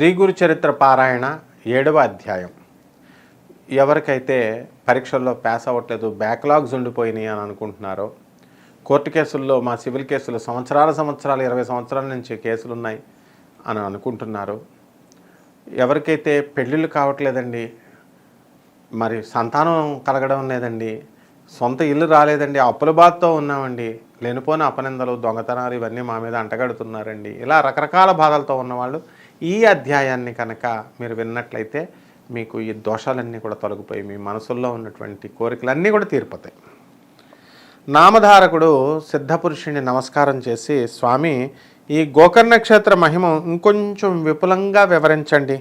శ్రీ గురు చరిత్ర పారాయణ ఏడవ అధ్యాయం. ఎవరికైతే పరీక్షల్లో పాస్ అవ్వట్లేదు బ్యాక్లాగ్స్ ఉండిపోయినాయి అని అనుకుంటున్నారో కోర్టు కేసుల్లో మా సివిల్ కేసులు సంవత్సరాల సంవత్సరాలు ఇరవై సంవత్సరాల నుంచి కేసులు ఉన్నాయి అని అనుకుంటున్నారు ఎవరికైతే పెళ్ళిళ్ళు కావట్లేదండి మరి సంతానం కలగడం లేదండి సొంత ఇల్లు రాలేదండి అప్పుల బాధతో ఉన్నామండి లేనిపోని అపనిందలు దొంగతనాలు ఇవన్నీ మా మీద అంటగడుతున్నారండి ఇలా రకరకాల బాధలతో ఉన్నవాళ్ళు ఈ అధ్యాయాన్ని కనుక మీరు విన్నట్లయితే మీకు ఈ దోషాలన్నీ కూడా తొలగిపోయి మీ మనసుల్లో ఉన్నటువంటి కోరికలన్నీ కూడా తీరిపోతాయి. నామధారకుడు సిద్ధపురుషుని నమస్కారం చేసి స్వామి ఈ గోకర్ణ క్షేత్ర మహిమ ఇంకొంచెం విపులంగా వివరించండి.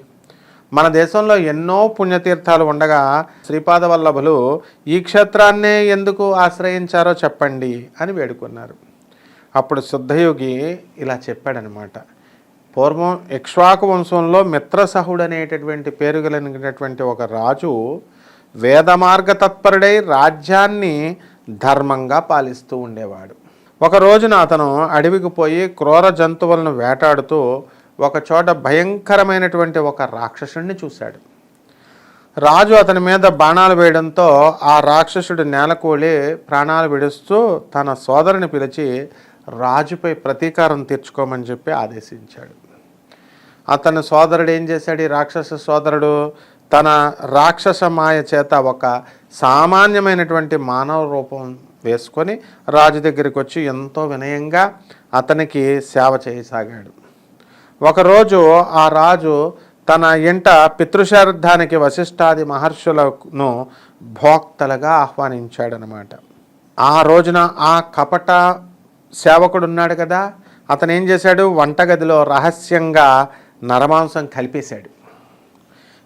మన దేశంలో ఎన్నో పుణ్యతీర్థాలు ఉండగా శ్రీపాద వల్లభులు ఈ క్షేత్రాన్నే ఎందుకు ఆశ్రయించారో చెప్పండి అని వేడుకున్నారు. అప్పుడు శుద్ధయోగి ఇలా చెప్పాడనమాట. పూర్వం ఇక్ష్వాకు వంశంలో మిత్రసహుడు అనేటటువంటి పేరు కలిగినటువంటి ఒక రాజు వేదమార్గ తత్పరుడై రాజ్యాన్ని ధర్మంగా పాలిస్తూ ఉండేవాడు. ఒక రోజున అతను అడవికి పోయి క్రూర జంతువులను వేటాడుతూ ఒక చోట భయంకరమైనటువంటి ఒక రాక్షసుడిని చూశాడు. రాజు అతని మీద బాణాలు వేయడంతో ఆ రాక్షసుడు నేలకూలి ప్రాణాలు విడుస్తూ తన సోదరుని పిలిచి రాజుపై ప్రతీకారం తీర్చుకోమని చెప్పి ఆదేశించాడు. అతని సోదరుడు ఏం చేశాడు? ఈ రాక్షస సోదరుడు తన రాక్షస మాయ చేత ఒక సామాన్యమైనటువంటి మానవ రూపం వేసుకొని రాజు దగ్గరికి వచ్చి ఎంతో వినయంగా అతనికి సేవ చేయసాగాడు. ఒకరోజు ఆ రాజు తన ఇంట పితృశార్థానికి వశిష్ఠాది మహర్షులను భోక్తలుగా ఆహ్వానించాడనమాట ఆ రోజున ఆ కపట సేవకుడు ఉన్నాడు కదా? అతను ఏం చేశాడు? వంటగదిలో రహస్యంగా నరమాంసం కలిపేశాడు.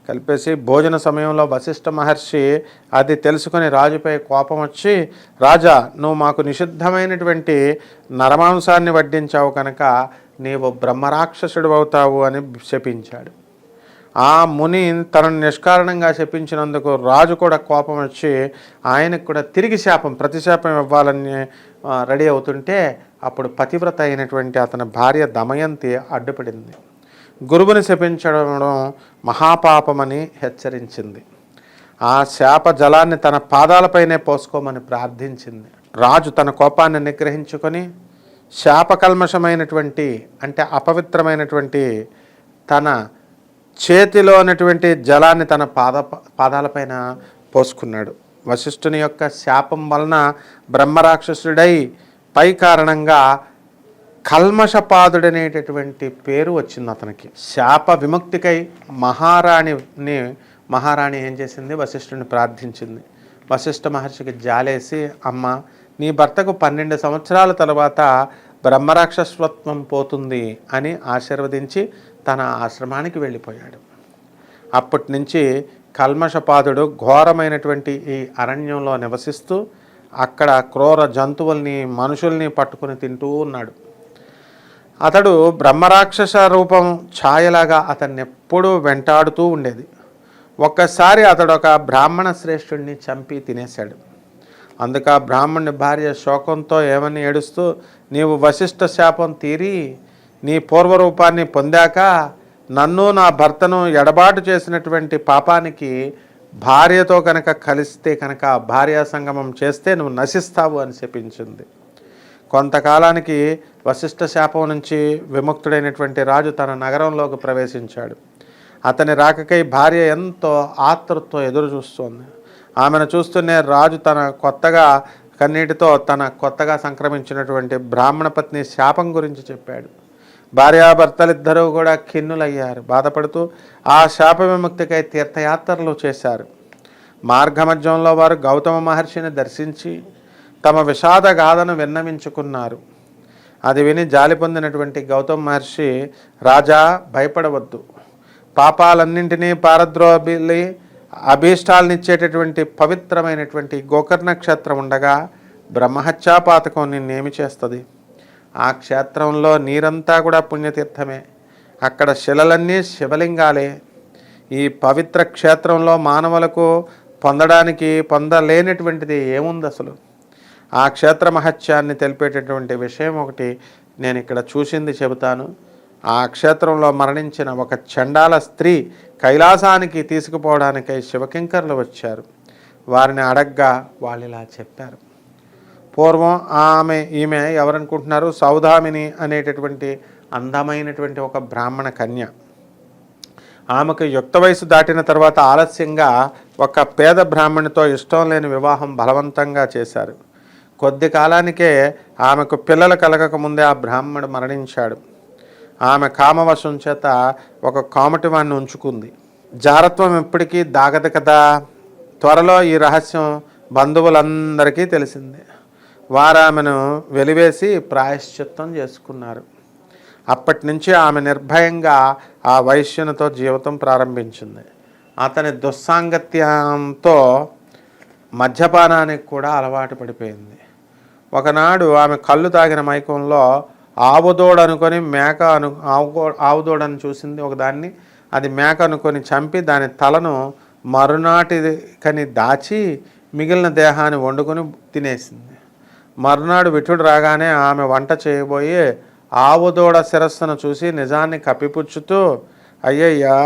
కలిపేసి భోజన సమయంలో వశిష్ఠ మహర్షి అది తెలుసుకొని రాజుపై కోపం వచ్చి రాజా నువ్వు మాకు నిషిద్ధమైనటువంటి నరమాంసాన్ని వడ్డించావు కనుక నీవు బ్రహ్మరాక్షసుడు అవుతావు అని శపించాడు. ఆ ముని తనను నిష్కారణంగా శపించినందుకు రాజు కూడా కోపం వచ్చి ఆయనకు కూడా తిరిగి శాపం ప్రతిశాపం ఇవ్వాలని రెడీ అవుతుంటే అప్పుడు పతివ్రత అయినటువంటి అతని భార్య దమయంతి అడ్డుపడింది. గురువుని శపించడం మహాపాపమని హెచ్చరించింది. ఆ శాప జలాన్ని తన పాదాలపైనే పోసుకోమని ప్రార్థించింది. రాజు తన కోపాన్ని నిగ్రహించుకొని శాపకల్మషమైనటువంటి అంటే అపవిత్రమైనటువంటి తన చేతిలో ఉన్నటువంటి జలాన్ని తన పాద పాదాలపైన పోసుకున్నాడు. వశిష్ఠుని యొక్క శాపం వలన బ్రహ్మరాక్షసుడై పై కారణంగా కల్మషపాదుడనేటటువంటి పేరు వచ్చింది అతనికి. శాప విముక్తికై మహారాణిని మహారాణి ఏం చేసింది? వశిష్ఠుని ప్రార్థించింది. వశిష్ఠ మహర్షికి జాలేసి అమ్మ నీ భర్తకు పన్నెండు సంవత్సరాల తర్వాత బ్రహ్మరాక్షసత్వం పోతుంది అని ఆశీర్వదించి తన ఆశ్రమానికి వెళ్ళిపోయాడు. అప్పటి నుంచి కల్మషపాదుడు ఘోరమైనటువంటి ఈ అరణ్యంలో నివసిస్తూ అక్కడ క్రూర జంతువుల్ని మనుషుల్ని పట్టుకుని తింటూ ఉన్నాడు. అతడు బ్రహ్మరాక్షస రూపం ఛాయలాగా అతన్ని ఎప్పుడూ వెంటాడుతూ ఉండేది. ఒక్కసారి అతడు ఒక బ్రాహ్మణ శ్రేష్ఠుడిని చంపి తినేశాడు. అందుక బ్రాహ్మణుని భార్య శోకంతో ఏమని ఏడుస్తూ నీవు వశిష్ఠ శాపం తీరి నీ పూర్వరూపాన్ని పొందాక నన్ను నా భర్తను ఎడబాటు చేసినటువంటి పాపానికి భార్యతో కనుక కలిస్తే కనుక భార్యా సంగమం చేస్తే నువ్వు నశిస్తావు అని చెప్పించింది. కొంతకాలానికి వశిష్ఠ శాపం నుంచి విముక్తుడైనటువంటి రాజు తన నగరంలోకి ప్రవేశించాడు. అతని రాకకై భార్య ఎంతో ఆతృతో ఎదురు చూస్తోంది. ఆమెను చూస్తూనే రాజు తన కొత్తగా కన్నీటితో తన కొత్తగా సంక్రమించినటువంటి బ్రాహ్మణ పత్ని శాపం గురించి చెప్పాడు. భార్యాభర్తలిద్దరూ కూడా ఖిన్నులయ్యారు. బాధపడుతూ ఆ శాప విముక్తికై తీర్థయాత్రలు చేశారు. మార్గమధ్యంలో వారు గౌతమ మహర్షిని దర్శించి తమ విషాద గాథను విన్నవించుకున్నారు. అది విని జాలి పొందినటువంటి గౌతమ మహర్షి రాజా భయపడవద్దు. పాపాలన్నింటినీ పారద్రోబిలి అభీష్టాలనిచ్చేటటువంటి పవిత్రమైనటువంటి గోకర్ణ క్షేత్రం ఉండగా బ్రహ్మహత్యా పాతకం నిన్నేమి చేస్తుంది? ఆ క్షేత్రంలో నీరంతా కూడా పుణ్యతీర్థమే. అక్కడ శిలలన్నీ శివలింగాలే. ఈ పవిత్ర క్షేత్రంలో మానవులకు పొందడానికి పొందలేనటువంటిది ఏముంది అసలు ఆ క్షేత్ర మహత్యాన్ని తెలిపేటటువంటి విషయం ఒకటి నేను ఇక్కడ చూసింది చెబుతాను. ఆ క్షేత్రంలో మరణించిన ఒక చండాల స్త్రీ కైలాసానికి తీసుకుపోవడానికై శివకింకర్లు వచ్చారు. వారిని అడగ్గా వాళ్ళు ఇలా చెప్పారు. పూర్వం ఆమె ఈమె ఎవరనుకుంటున్నారు? సౌదామిని అనేటటువంటి అందమైనటువంటి ఒక బ్రాహ్మణ కన్య. ఆమెకు యుక్త వయసు దాటిన తర్వాత ఆలస్యంగా ఒక పేద బ్రాహ్మణితో ఇష్టం లేని వివాహం బలవంతంగా చేశారు. కొద్ది కాలానికే ఆమెకు పిల్లలు కలగక ముందే ఆ బ్రాహ్మణుడు మరణించాడు. ఆమె కామవశం చేత ఒక కామటివాన్ని ఉంచుకుంది. జారత్వం ఎప్పటికీ దాగదు కదా? త్వరలో ఈ రహస్యం బంధువులందరికీ తెలిసింది. వారు ఆమెను వెలివేసి ప్రాయశ్చిత్తం చేసుకున్నారు. అప్పటి నుంచి ఆమె నిర్భయంగా ఆ వైశ్యునితో జీవితం ప్రారంభించింది. అతని దుస్సాంగత్యంతో మద్యపానానికి కూడా అలవాటు పడిపోయింది. ఒకనాడు ఆమె కళ్ళు తాగిన మైకంలో ఆవుదోడు అనుకొని మేక అను ఆవు ఆవుదోడని చూసింది ఒకదాన్ని అది మేక అనుకొని చంపి దాని తలను మరునాటి కని దాచి మిగిలిన దేహాన్ని వండుకొని తినేసింది. మరునాడు విఠుడు రాగానే ఆమె వంట చేయబోయి ఆవుదోడ శిరస్సును చూసి నిజాన్ని కప్పిపుచ్చుతూ అయ్యయ్యా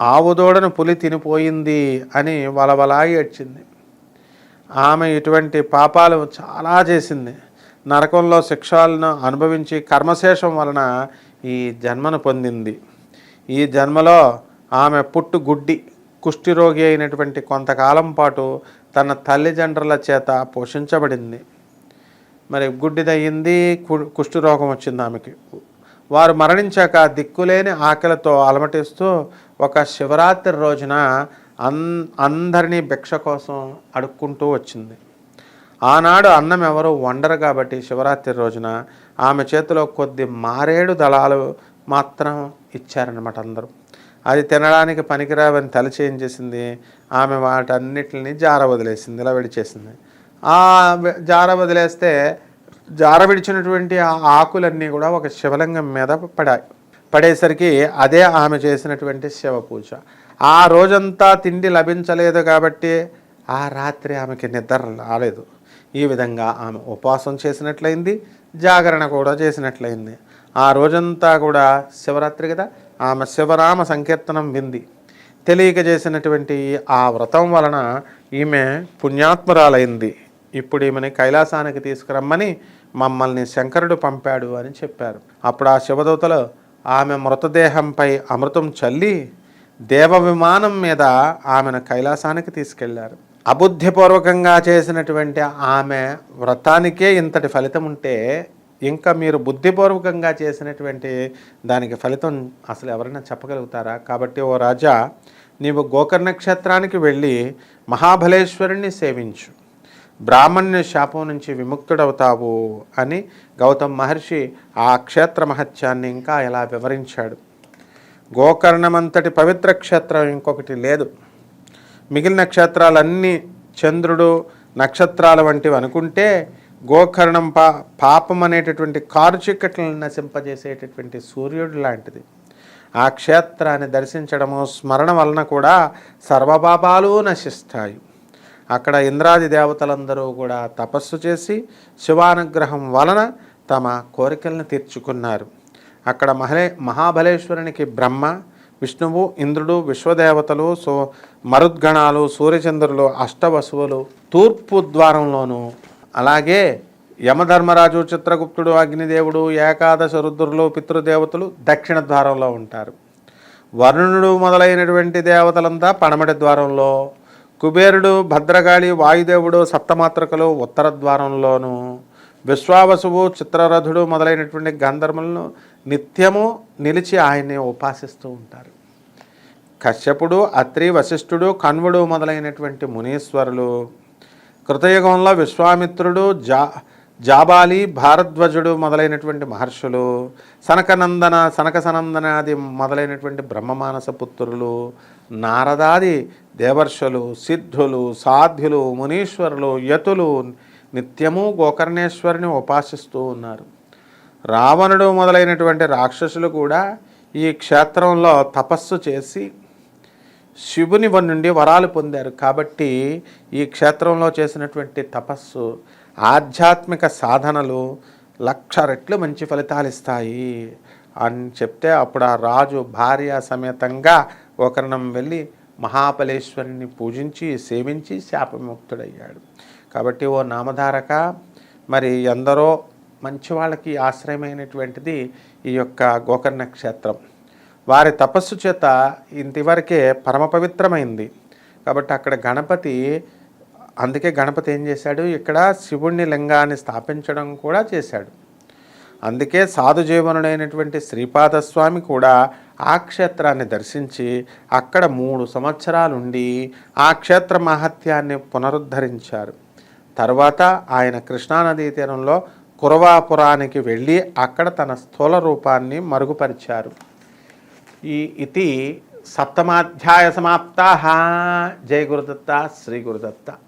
ఆవుదోడను పులి తినిపోయింది అని వలవలాగి ఏడ్చింది. ఆమె ఇటువంటి పాపాలు చాలా చేసింది. నరకంలో శిక్షలను అనుభవించి కర్మశేషం వలన ఈ జన్మను పొందింది. ఈ జన్మలో ఆమె పుట్టు గుడ్డి కుష్ఠిరోగి అయినటువంటి కొంతకాలం పాటు తన తల్లిదండ్రుల చేత పోషించబడింది. మరి గుడ్డిదయ్యింది కు- కుష్ఠరోగం వచ్చింది ఆమెకి. వారు మరణించాక దిక్కులేని ఆకలితో అలమటిస్తూ ఒక శివరాత్రి రోజున అన్ అందరినీ భిక్ష కోసం అడుక్కుంటూ వచ్చింది. ఆనాడు అన్నం ఎవరు వండరు కాబట్టి శివరాత్రి రోజున ఆమె చేతిలో కొద్ది మారేడు దళాలు మాత్రం ఇచ్చారనమాట అందరూ. అది తినడానికి పనికిరావని తలచి ఏం చేసింది? ఆమె వాటన్నిటిని జార వదిలేసింది ఇలా విడిచేసింది ఆ జార వదిలేస్తే జార విడిచినటువంటి ఆ ఆకులన్నీ కూడా ఒక శివలింగం మీద పడాయి. పడేసరికి అదే ఆమె చేసినటువంటి శివ పూజ ఆ రోజంతా తిండి లభించలేదు కాబట్టి ఆ రాత్రి ఆమెకి నిద్ర రాలేదు. ఈ విధంగా ఆమె ఉపవాసం చేసినట్లయింది జాగరణ కూడా చేసినట్లయింది. ఆ రోజంతా కూడా శివరాత్రి కదా ఆమె శివరామ సంకీర్తనం వింది. తెలియక చేసినటువంటి ఆ వ్రతం వలన ఈమె పుణ్యాత్మురాలైంది. ఇప్పుడు ఈమెని కైలాసానికి తీసుకురమ్మని మమ్మల్ని శంకరుడు పంపాడు అని చెప్పారు. అప్పుడు ఆ శివదూతలు ఆమె మృతదేహంపై అమృతం చల్లి దేవ విమానం మీద ఆమెను కైలాసానికి తీసుకెళ్ళారు. అబుద్ధిపూర్వకంగా చేసినటువంటి ఆమె వ్రతానికే ఇంతటి ఫలితం ఉంటే ఇంకా మీరు బుద్ధిపూర్వకంగా చేసినటువంటి దానికి ఫలితం అసలు ఎవరైనా చెప్పగలుగుతారా? కాబట్టి ఓ రాజా నీవు గోకర్ణ క్షేత్రానికి వెళ్ళి మహాబలేశ్వరుణ్ణి సేవించు. బ్రాహ్మణ్య శాపం నుంచి విముక్తుడవుతావు అని గౌతమ్ మహర్షి ఆ క్షేత్ర మహత్యాన్ని ఇంకా ఇలా వివరించాడు? గోకర్ణమంతటి పవిత్ర క్షేత్రం ఇంకొకటి లేదు. మిగిలిన క్షేత్రాలన్నీ చంద్రుడు నక్షత్రాల వంటివి అనుకుంటే గోకర్ణం పా పాపం అనేటటువంటి కారు చిక్కట్లను నశింపజేసేటటువంటి సూర్యుడు లాంటిది. ఆ క్షేత్రాన్ని దర్శించడము స్మరణ వలన కూడా సర్వపాపాలు నశిస్తాయి. అక్కడ ఇంద్రాది దేవతలందరూ కూడా తపస్సు చేసి శివానుగ్రహం వలన తమ కోరికలను తీర్చుకున్నారు. అక్కడ మహలే మహాబలేశ్వరునికి బ్రహ్మ విష్ణువు ఇంద్రుడు విశ్వదేవతలు సో మరుద్గణాలు సూర్యచంద్రులు అష్టవసువులు తూర్పు ద్వారంలోను అలాగే యమధర్మరాజు చిత్రగుప్తుడు అగ్నిదేవుడు ఏకాదశ రుద్రులు పితృదేవతలు దక్షిణ ద్వారంలో ఉంటారు. వరుణుడు మొదలైనటువంటి దేవతలంతా పడమటి ద్వారంలో కుబేరుడు భద్రగాళి వాయుదేవుడు సప్తమాత్రకలు ఉత్తర ద్వారంలోను విశ్వావసువు చిత్రరథుడు మొదలైనటువంటి గంధర్వులను నిత్యము నిలిచి ఆయన్ని ఉపాసిస్తూ ఉంటారు. కశ్యపుడు అత్రి వశిష్ఠుడు కన్వుడు మొదలైనటువంటి మునీశ్వరులు కృతయుగంలో విశ్వామిత్రుడు జా జాబాలి భారద్వజుడు మొదలైనటువంటి మహర్షులు సనకనందన సనక సనందనాది మొదలైనటువంటి బ్రహ్మమానస పుత్రులు నారదాది దేవర్షులు సిద్ధులు సాధ్యులు మునీశ్వరులు యతులు నిత్యము గోకర్ణేశ్వరిని ఉపాసిస్తూ ఉన్నారు. రావణుడు మొదలైనటువంటి రాక్షసులు కూడా ఈ క్షేత్రంలో తపస్సు చేసి శివుని నుండి వరాలు పొందారు. కాబట్టి ఈ క్షేత్రంలో చేసినటువంటి తపస్సు ఆధ్యాత్మిక సాధనలు లక్ష రెట్లు మంచి ఫలితాలు ఇస్తాయి అని చెప్తే అప్పుడు ఆ రాజు భార్య సమేతంగా ఒకరినం వెళ్ళి మహాబలేశ్వరుని పూజించి సేవించి శాపముక్తుడయ్యాడు. కాబట్టి ఓ నామధారక మరి ఎందరో మంచి వాళ్ళకి ఆశ్రయమైనటువంటిది ఈ యొక్క గోకర్ణ క్షేత్రం. వారి తపస్సు చేత ఇంతవరకే పరమ పవిత్రమైంది. కాబట్టి అక్కడ గణపతి అందుకే గణపతి ఏం చేశాడు? ఇక్కడ శివుణ్ణి లింగాన్ని స్థాపించడం కూడా చేశాడు. అందుకే సాధు జీవనుడైనటువంటి శ్రీపాదస్వామి కూడా ఆ క్షేత్రాన్ని దర్శించి అక్కడ మూడు సంవత్సరాలుండి ఆ క్షేత్ర మహత్యాన్ని పునరుద్ధరించారు. తర్వాత ఆయన కృష్ణానదీ తీరంలో కురవాపురానికి వెళ్ళి అక్కడ తన స్థూల రూపాన్ని మరుగుపరిచారు. ఈ ఇది సప్తమాధ్యాయ సమాప్త. జయ గురుదత్త శ్రీ గురుదత్త.